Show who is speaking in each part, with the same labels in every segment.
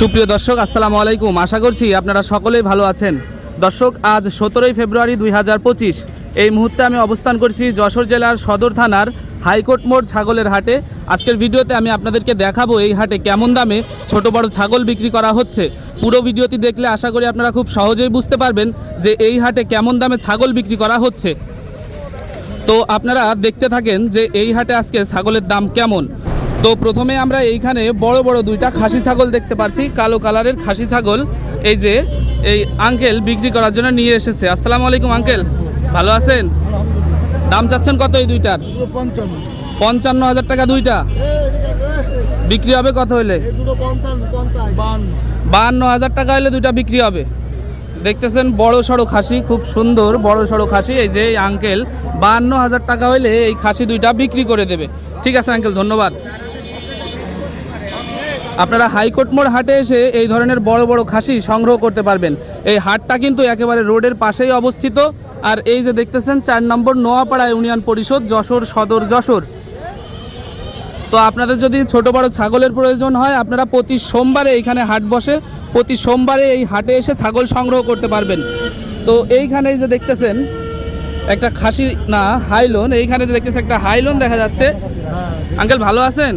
Speaker 1: সুপ্রিয় দর্শক, আসসালামু আলাইকুম। আশা করছি আপনারা সকলেই ভালো আছেন। দর্শক, আজ সতেরোই ফেব্রুয়ারি দুই হাজার পঁচিশ। এই মুহূর্তে আমি অবস্থান করছি যশোর জেলার সদর থানার হাইকোর্ট মোড় ছাগলের হাটে। আজকের ভিডিওতে আমি আপনাদেরকে দেখাবো এই হাটে কেমন দামে ছোট বড় ছাগল বিক্রি করা হচ্ছে। পুরো ভিডিওটি দেখলে আশা করি আপনারা খুব সহজেই বুঝতে পারবেন যে এই হাটে কেমন দামে ছাগল বিক্রি করা হচ্ছে। তো আপনারা দেখতে থাকেন যে এই হাটে আজকে ছাগলের দাম কেমন। তো প্রথমে আমরা এইখানে বড় বড় দুইটা খাসি ছাগল দেখতে পাচ্ছি কালো কালারের খাসি ছাগল। এই যে, এই আঙ্কেল বিক্রি করার জন্য নিয়ে এসেছে। আসসালামু আলাইকুম আঙ্কেল ভালো আছেন? দাম চাচ্ছেন কত এই দুইটার?
Speaker 2: পঞ্চান্ন
Speaker 1: হাজার টাকা দুইটা। বিক্রি হবে কত হলে বাহান্ন হাজার টাকা হলে দুইটা বিক্রি হবে। দেখতেছেন বড় সড়ো খাসি, খুব সুন্দর বড় সড়ো খাসি। এই যে আঙ্কেল বাহান্ন হাজার টাকা হলে এই খাসি দুইটা বিক্রি করে দেবে। ঠিক আছে আঙ্কেল ধন্যবাদ। আপনারা হাইকোর্ট মোড় হাটে এসে এই ধরনের বড় বড় খাসি সংগ্রহ করতে পারবেন। এই হাটটা কিন্তু একেবারে রোডের পাশেই অবস্থিত। আর এই যে দেখতেছেন, চার নম্বর নোয়াপাড়া ইউনিয়ন পরিষদ, যশোর সদর যশোর। তো আপনাদের যদি ছোট বড় ছাগলের প্রয়োজন হয়, আপনারা প্রতি সোমবারে এইখানে হাট বসে, প্রতি সোমবারে এই হাটে এসে ছাগল সংগ্রহ করতে পারবেন। তো এইখানে যে দেখতেছেন একটা খাসি, না, হাইলোন, এইখানে যে দেখতেছেন একটা হাইলোন দেখা যাচ্ছে। আঙ্কেল, ভালো আছেন?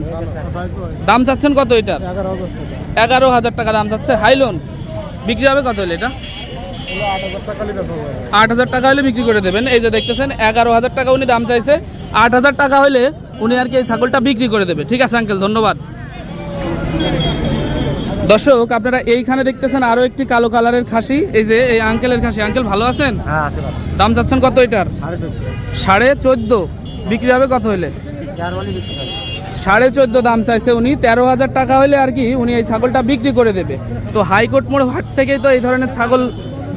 Speaker 1: দাম চাচ্ছেন কত এটার?
Speaker 2: এগারো হাজার টাকা
Speaker 1: দাম চাচ্ছে। হাইলোন, বিক্রি হবে কত হলে এটা?
Speaker 2: আট হাজার টাকা
Speaker 1: হলে বিক্রি করে দেবেন। এই যে দেখতেছেন, এগারো হাজার টাকা উনি দাম চাইছে। আট হাজার টাকা হলে উনি আর কি এই ছাগলটা বিক্রি করে দেবে। ঠিক আছে, আঙ্কেল, ধন্যবাদ। দর্শক আপনারা এইখানে দেখতেছেন আরও একটি কালো কালারের খাসি। এই যে এই আঙ্কেলের খাসি। আঙ্কেল ভালো আছেন?
Speaker 2: হ্যাঁ
Speaker 1: দাম চাচ্ছেন কত এটার?
Speaker 2: সাড়ে চোদ্দ।
Speaker 1: বিক্রি হবে কত হলে সাড়ে চোদ্দ দাম চাইছে উনি। তেরো হাজার টাকা হলে আর কি উনি এই ছাগলটা বিক্রি করে দেবে। তো হাইকোর্ট মোড় হাট থেকেই তো এই ধরনের ছাগল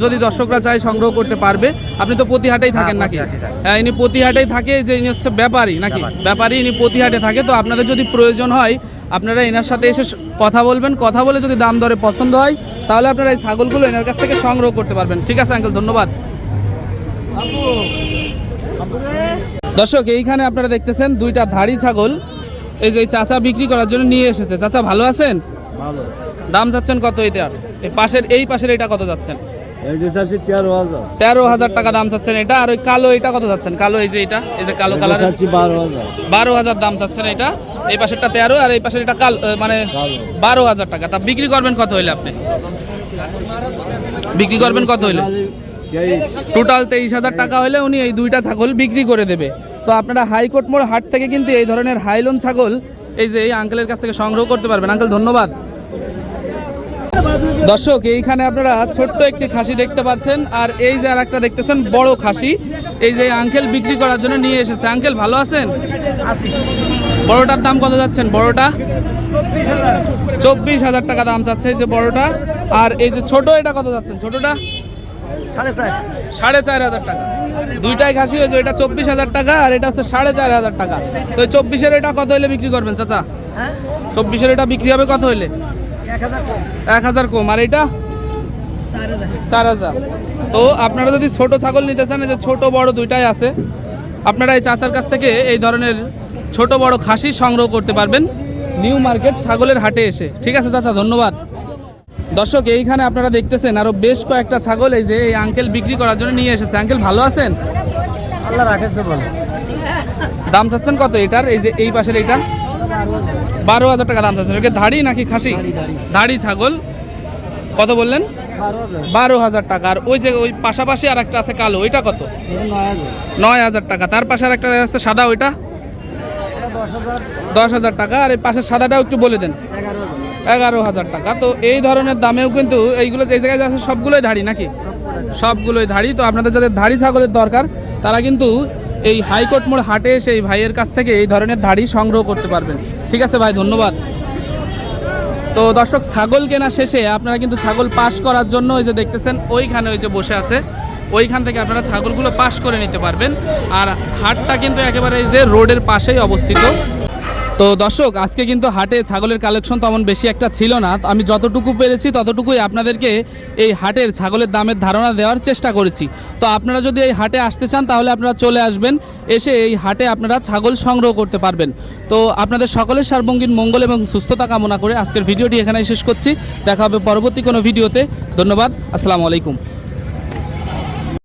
Speaker 1: যদি দর্শকরা চায় সংগ্রহ করতে পারবে। আপনি তো প্রতি হাটেই থাকেন নাকি? হ্যাঁ ইনি প্রতি হাটেই থাকে যে ইনি হচ্ছে ব্যাপারী নাকি? ব্যাপারী। ইনি প্রতি হাটে থাকে। তো আপনাদের যদি প্রয়োজন হয় আপনারা এনার সাথে এসে কথা বলবেন। কথা বলে যদি দাম দরে পছন্দ হয় তাহলে আপনারা এই ছাগলগুলো এনার কাছ থেকে সংগ্রহ করতে পারবেন। ঠিক আছে আঙ্কেল ধন্যবাদ। দর্শক এইখানে আপনারা দেখতেছেন দুইটা ধাড়ি ছাগল। এই যে চাচা বিক্রি করার জন্য নিয়ে এসেছে। চাচা ভালো আছেন?
Speaker 2: ভালো।
Speaker 1: দাম যাচ্ছেন কত এটার এই পাশের এই পাশের এটা কত যাচ্ছেন?
Speaker 2: তেরো হাজার।
Speaker 1: টাকা দাম চাচ্ছেন এটা। আর ওই কালো এটা কত যাচ্ছেন? কালো এই যে এটা এই যে কালো কালার
Speaker 2: বারো হাজার।
Speaker 1: দাম চাচ্ছেন এটা। এই পাশেরটা তেরো আর এই পাশের এটা কাল মানে বারো হাজার টাকা। তা বিক্রি করবেন কত হইলে আপনি? বিক্রি করবেন কত হইলে? টোটাল তেইশ হাজার টাকা হলে উনি এই দুইটা ছাগল বিক্রি করে দেবে। তো আপনারা হাইকোর্ট মোড় হাট থেকে কিন্তু এই ধরনের হাইলন ছাগল এই যে এই আঙ্কেলের কাছ থেকে সংগ্রহ করতে পারবেন। আঙ্কেল ধন্যবাদ। দর্শক, এইখানে আপনারা ছোট্ট একটি খাসি দেখতে পাচ্ছেন, আর এই যে আর একটা দেখতেছেন, বড় খাসি। এই যে আঙ্কেল বিক্রি করার জন্য নিয়ে এসেছে। আঙ্কেল ভালো আছেন? বড়টার দাম কত যাচ্ছেন বড়টা? চব্বিশ হাজার টাকা দাম যাচ্ছে এই যে বড়টা। আর এই যে ছোট এটা কত যাচ্ছেন? ছোটটা?
Speaker 2: সাড়ে চার
Speaker 1: সাড়ে চার হাজার টাকা। দুইটাই খাসি হয়েছে এটা চব্বিশ হাজার টাকা আর এটা হচ্ছে সাড়ে চার হাজার টাকা। তো এই চব্বিশের এটা কত হলে বিক্রি করবেন চাচা?
Speaker 2: হ্যাঁ?
Speaker 1: চব্বিশের এটা বিক্রি হবে কত হলে?
Speaker 2: এক হাজার কম।
Speaker 1: আর এটা?
Speaker 2: চার হাজার।
Speaker 1: তো আপনারা যদি ছোট ছাগল নিতে চান এই যে ছোট বড় দুইটাই আছে আপনারা এই চাচার কাছ থেকে এই ধরনের ছোট বড় খাসি সংগ্রহ করতে পারবেন নিউ মার্কেট ছাগলের হাটে এসে। ঠিক আছে চাচা ধন্যবাদ। দর্শক এইখানে আপনারা দেখতেছেন আরও বেশ কয়েকটা ছাগল এই যে এই আঙ্কেল বিক্রি করার জন্য নিয়ে এসেছে। আঙ্কেল ভালো আছেন?
Speaker 2: আল্লাহ রাখেছে বলো।
Speaker 1: দাম চাচ্ছেন কত এটার? এই যে এই পাশের এইটা? বারো হাজার টাকা দাম চাচ্ছেন। ওকে ধাড়ি নাকি খাসি? ধাড়ি ছাগল। কত বললেন?
Speaker 2: বারো হাজার।
Speaker 1: টাকা। আর ওই যে ওই পাশাপাশি আর একটা আছে কালো ওইটা কত?
Speaker 2: নয় হাজার।
Speaker 1: টাকা। তার পাশে আর একটা আছে সাদা ওইটা?
Speaker 2: দশ হাজার।
Speaker 1: টাকা। আর এই পাশের সাদাটাও একটু বলে দেন।
Speaker 2: এগারো হাজার।
Speaker 1: টাকা। তো এই ধরনের দামেও কিন্তু এইগুলো যে জায়গায় আছে সবগুলোই ধাড়ি নাকি? সবগুলোই। ধাড়ি। তো আপনাদের যাদের ধাড়ি ছাগলের দরকার তারা কিন্তু এই হাইকোর্ট মোড় হাটে এসে এই ভাইয়ের কাছ থেকে এই ধরনের ধাড়ি সংগ্রহ করতে পারবেন। ঠিক আছে ভাই ধন্যবাদ। তো দর্শক ছাগল কেনা শেষে আপনারা কিন্তু ছাগল পাস করার জন্য ওই যে দেখতেছেন ওইখানে ওই যে বসে আছে। ওইখান থেকে আপনারা ছাগলগুলো পাস করে নিতে পারবেন। আর হাটটা কিন্তু একেবারে যে রোডের পাশেই অবস্থিত। তো দর্শক, আজকে কিন্তু হাটে ছাগলের কালেকশন তেমন বেশি একটা ছিল না। আমি যতটুকু পেরেছি, ততটুকুই আপনাদেরকে এই হাটের ছাগলের দামের ধারণা দেওয়ার চেষ্টা করেছি। তো আপনারা যদি এই হাটে আসতে চান, তাহলে আপনারা চলে আসবেন। এসে এই হাটে আপনারা ছাগল সংগ্রহ করতে পারবেন। তো আপনাদের সকলের সার্বঙ্গীন মঙ্গল এবং সুস্থতা কামনা করে আজকের ভিডিওটি এখানে শেষ করছি। দেখা হবে পরবর্তী কোনো ভিডিওতে। ধন্যবাদ। আসসালামু আলাইকুম।